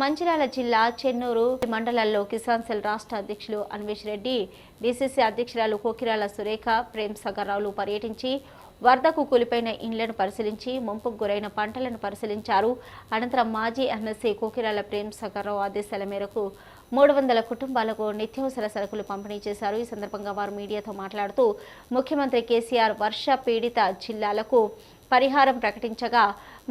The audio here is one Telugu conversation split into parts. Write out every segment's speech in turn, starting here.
మంచిర్యాల జిల్లా చెన్నూరు మండలాల్లో కిసాన్ సెల్ రాష్ట్ర అధ్యక్షులు అన్వేష్ రెడ్డి డిసిసి అధ్యక్షురాలు కోకిరాల సురేఖ ప్రేమ్ సగర్రావులు పర్యటించి వరదకు కూలిపోయిన ఇండ్లను పరిశీలించి ముంపుకు గురైన పంటలను పరిశీలించారు. అనంతరం మాజీ ఎమ్మెల్సీ కోకిరాల ప్రేమ్ సగర్రావు ఆదేశాల మేరకు మూడు వందల కుటుంబాలకు నిత్యావసర సరుకులు పంపిణీ చేశారు. ఈ సందర్భంగా వారు మీడియాతో మాట్లాడుతూ ముఖ్యమంత్రి కేసీఆర్ వర్ష పీడిత జిల్లాలకు పరిహారం ప్రకటించగా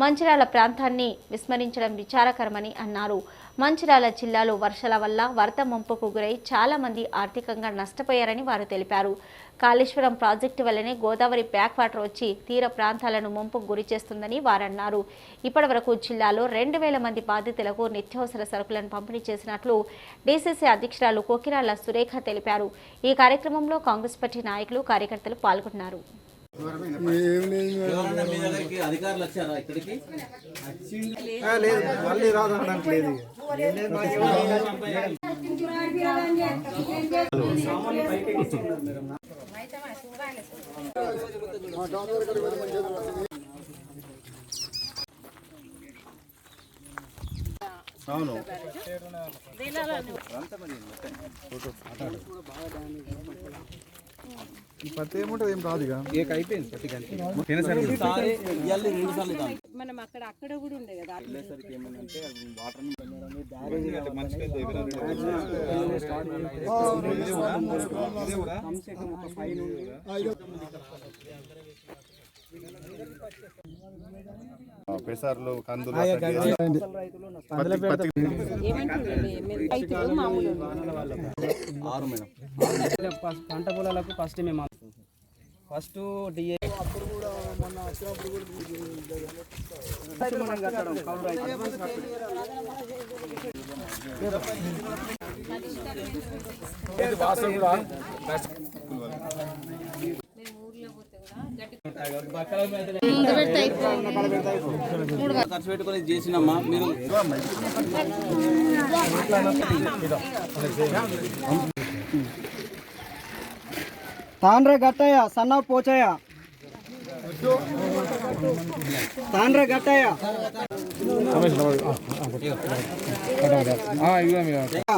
మంచిర్యాల ప్రాంతాన్ని విస్మరించడం విచారకరమని అన్నారు. మంచిర్యాల జిల్లాలో వర్షాల వల్ల వరద ముంపుకు గురై చాలామంది ఆర్థికంగా నష్టపోయారని వారు తెలిపారు. కాళేశ్వరం ప్రాజెక్టు వల్లనే గోదావరి బ్యాక్ వాటర్ వచ్చి తీర ప్రాంతాలను ముంపుకు గురి చేస్తుందని వారన్నారు. ఇప్పటివరకు జిల్లాలో రెండు వేల మంది బాధితులకు నిత్యావసర సరుకులను పంపిణీ చేసినట్లు డీసీసీ అధ్యక్షురాలు కోకిరాల సురేఖ తెలిపారు. ఈ కార్యక్రమంలో కాంగ్రెస్ పార్టీ నాయకులు కార్యకర్తలు పాల్గొన్నారు. అధికారులు వచ్చారా ఇక్కడికి ఆ, లేదు మళ్ళీ రాదనడానికి లేదు ఇక. అవును పత్తి ఏముంటుంది? ఏం రాదు ఇక. అయిపోయింది పత్తి మనం అక్కడ అక్కడ కూడా ఉండే కదా. వెళ్ళేసరికి ఏమైందంటే వాటర్ పెసర్లు కందులు ఆరు మేడం పంట పొలాలకు ఫస్ట్ మేము ఫస్ట్ డిఏ మనం కట్టడం కౌలు రైతు. ఖర్చు పెట్టుకొని చేసినమ్మా మీరు తాండ్ర గట్టయ్య సన్న పోచయ్య. తాండ్ర గట్టయ్య. సుద్దాల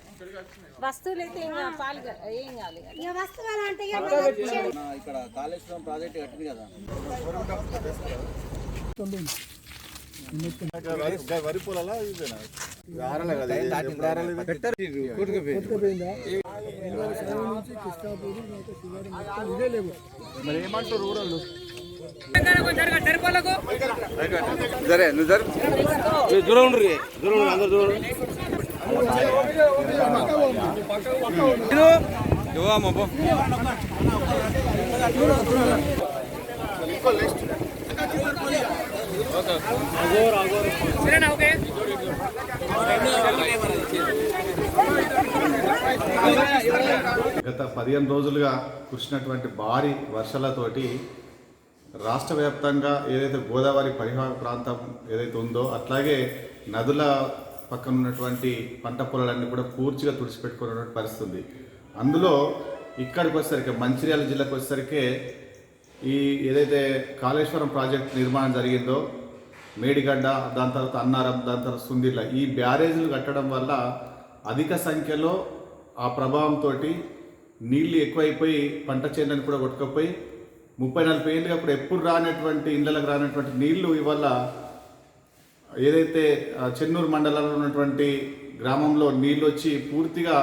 వస్తువులు అయితే ఏం పాలు ఏం కాదు మన ఇక్కడ కాళేశ్వరం ప్రాజెక్ట్ కట్టింది కదా. వరి పొలాలా. మరి ఏమంటారు ఊరోళ్ళు సరే నువ్వు జరు దూరం అందరు దూరం గత పదిహేను రోజులుగా కురిసినటువంటి భారీ వర్షాలతోటి రాష్ట్ర వ్యాప్తంగా ఏదైతే గోదావరి పరిహార ప్రాంతం ఏదైతే ఉందో అట్లాగే నదుల పక్కన ఉన్నటువంటి పంట పొలాలన్నీ కూడా పూర్తిగా తుడిచిపెట్టుకున్నటువంటి పరిస్థితి ఉంది అందులో ఇక్కడికి వచ్చేసరికి మంచిర్యాల జిల్లాకు వచ్చేసరికి ఈ ఏదైతే కాళేశ్వరం ప్రాజెక్ట్ నిర్మాణం జరిగిందో మేడిగడ్డ దాని తర్వాత అన్నారం దాని తర్వాత సుందిర్ల ఈ బ్యారేజీలు కట్టడం వల్ల అధిక సంఖ్యలో ఆ ప్రభావంతో నీళ్ళు ఎక్కువైపోయి పంట చేనులను కూడా కొట్టుకపోయి ముప్పై నలభై ఏళ్ళుగా అప్పుడు ఎప్పుడు రానటువంటి ఇళ్ళకు రానటువంటి నీళ్ళు ఇవాళ ఏదైతే చెన్నూరు మండలంలో ఉన్నటువంటి గ్రామంలో నీళ్ళు వచ్చి పూర్తిగా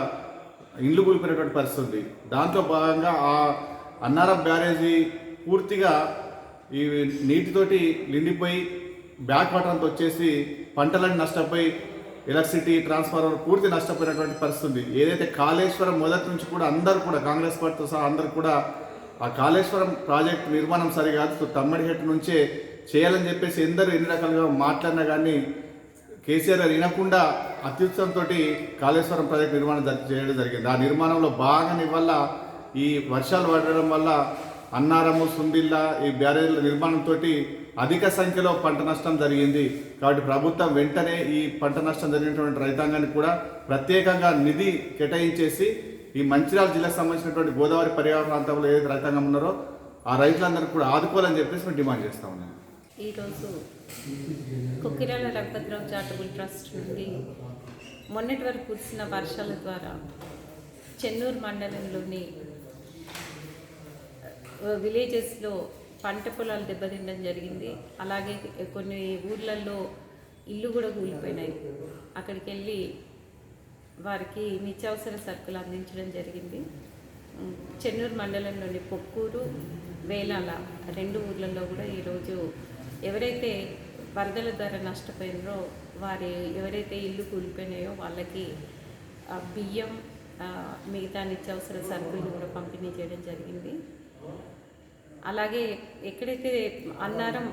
ఇండ్లు కూలిపోయినటువంటి పరిస్థితి ఉంది. దాంట్లో భాగంగా ఆ అన్నారం బ్యారేజీ పూర్తిగా ఈ నీటితోటి నిండిపోయి బ్యాక్ వాటర్ అంతా వచ్చేసి పంటలన్నీ నష్టపోయి ఎలక్ట్రిసిటీ ట్రాన్స్ఫార్మర్ పూర్తి నష్టపోయినటువంటి పరిస్థితి ఉంది. ఏదైతే కాళేశ్వరం మొదటి నుంచి కూడా అందరూ కూడా కాంగ్రెస్ పార్టీతో సహా అందరూ కూడా ఆ కాళేశ్వరం ప్రాజెక్ట్ నిర్మాణం సరికాదు తమ్మడిహెట్ నుంచే చేయాలని చెప్పేసి ఎందరూ ఎన్ని రకాలుగా మాట్లాడినా కానీ కేసీఆర్ గారు వినకుండా అత్యుత్సవంతో కాళేశ్వరం ప్రాజెక్ట్ నిర్మాణం చేయడం జరిగింది. ఆ నిర్మాణంలో భాగం వల్ల ఈ వర్షాలు పడడం వల్ల అన్నారము సుందిల్ల ఈ బ్యారేజ్ల నిర్మాణంతో అధిక సంఖ్యలో పంట నష్టం జరిగింది. కాబట్టి ప్రభుత్వం వెంటనే ఈ పంట నష్టం జరిగినటువంటి రైతాంగానికి కూడా ప్రత్యేకంగా నిధి కేటాయించేసి ఈ మంచిర్యాల జిల్లాకు సంబంధించినటువంటి గోదావరి పర్యావరణ ప్రాంతంలో ఏదైతే రైతాంగం ఉన్నారో ఆ రైతులందరికీ కూడా ఆదుకోవాలని చెప్పేసి మేము డిమాండ్ చేస్తా ఉన్నాం. ఈరోజు కొక్కిరాల రఘపతిరావు చారిటబుల్ ట్రస్ట్ నుండి మొన్నటి వరకు కురిసిన వర్షాల ద్వారా చెన్నూరు మండలంలోని విలేజెస్లో పంట పొలాలు దెబ్బతినడం జరిగింది. అలాగే కొన్ని ఊర్లలో ఇల్లు కూడా కూలిపోయినాయి. అక్కడికి వెళ్ళి వారికి నిత్యావసర సరుకులు అందించడం జరిగింది. చెన్నూరు మండలంలోని పొక్కూరు వేలాల రెండు ఊర్లలో కూడా ఈరోజు ఎవరైతే వరదల ద్వారా నష్టపోయినారో వారి ఎవరైతే ఇల్లు కూలిపోయినాయో వాళ్ళకి బియ్యం మిగతా నిత్యావసర సరుకులు కూడా పంపిణీ చేయడం జరిగింది. అలాగే ఎక్కడైతే అన్నారం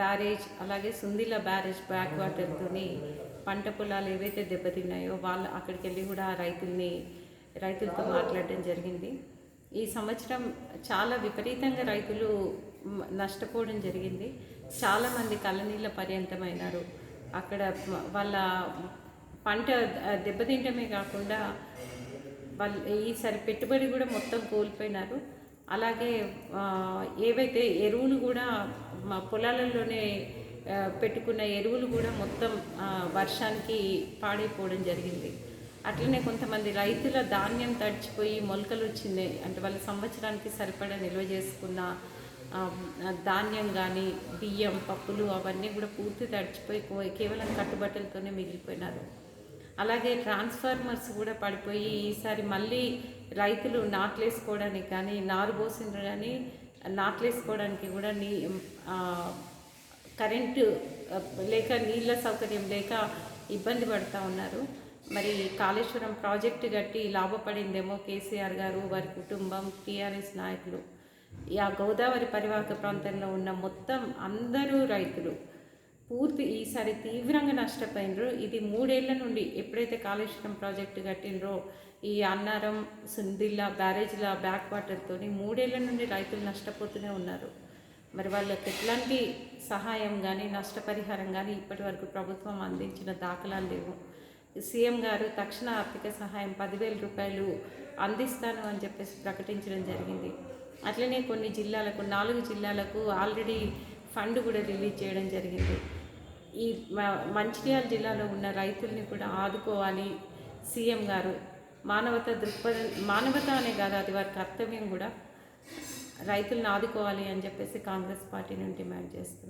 బ్యారేజ్ అలాగే సుందిల బ్యారేజ్ బ్యాక్ వాటర్తోని పంట పొలాలు ఏవైతే దెబ్బతిన్నాయో వాళ్ళు అక్కడికి వెళ్ళి కూడా రైతుల్ని రైతులతో మాట్లాడడం జరిగింది. ఈ సంవత్సరం చాలా విపరీతంగా రైతులు నష్టపోవడం జరిగింది. చాలామంది కళ్ళనీళ్ళ పర్యంతమైనారు. అక్కడ వాళ్ళ పంట దెబ్బతింటమే కాకుండా వాళ్ళు ఈసారి పెట్టుబడి కూడా మొత్తం కోల్పోయినారు. అలాగే ఏవైతే ఎరువులు కూడా మా పొలాలలోనే పెట్టుకున్న ఎరువులు కూడా మొత్తం వర్షానికి పాడైపోవడం జరిగింది. అట్లనే కొంతమంది రైతుల ధాన్యం తడిచిపోయి మొలకలు వచ్చింది. అంటే వాళ్ళ సంవత్సరానికి సరిపడా నిల్వ చేసుకున్న ధాన్యం కానీ బియ్యం పప్పులు అవన్నీ కూడా పూర్తి తడిచిపోయి కేవలం కట్టుబట్టలతోనే మిగిలిపోయినారు. అలాగే ట్రాన్స్ఫార్మర్స్ కూడా పడిపోయి ఈసారి మళ్ళీ రైతులు నాట్లేసుకోవడానికి కానీ నారు పోసిండ్రు కానీ నాట్లేసుకోవడానికి కూడా నీ కరెంటు లేక నీళ్ళ సౌకర్యం లేక ఇబ్బంది పడుతూ ఉన్నారు. మరి కాళేశ్వరం ప్రాజెక్టు కట్టి లాభపడిందేమో కేసీఆర్ గారు వారి కుటుంబం టీఆర్ఎస్ నాయకులు. ఆ గోదావరి పరివాహక ప్రాంతంలో ఉన్న మొత్తం అందరూ రైతులు. పూర్తి ఈసారి తీవ్రంగా నష్టపోయినరు. ఇది మూడేళ్ళ నుండి ఎప్పుడైతే కాళేశ్వరం ప్రాజెక్టు కట్టినరో ఈ అన్నారం సుందిల్లా బ్యారేజ్ల బ్యాక్ వాటర్తోని మూడేళ్ళ నుండి రైతులు నష్టపోతూనే ఉన్నారు. మరి వాళ్ళకి ఎట్లాంటి సహాయం కానీ నష్టపరిహారం కానీ ఇప్పటి వరకు ప్రభుత్వం అందించిన దాఖలాలు లేవు. సీఎం గారు తక్షణ ఆర్థిక సహాయం పదివేల రూపాయలు అందిస్తాను అని చెప్పేసి ప్రకటించడం జరిగింది. అట్లనే కొన్ని జిల్లాలకు నాలుగు జిల్లాలకు ఆల్రెడీ ఫండ్ కూడా రిలీజ్ చేయడం జరిగింది. ఈ మ- మంచిర్యాల జిల్లాలో ఉన్న రైతుల్ని కూడా ఆదుకోవాలి సీఎం గారు. మానవత దృక్పథం మానవత అనే కాదు అది వారి కర్తవ్యం కూడా. రైతులను ఆదుకోవాలి అని చెప్పేసి కాంగ్రెస్ పార్టీ నుండి డిమాండ్ చేస్తుంది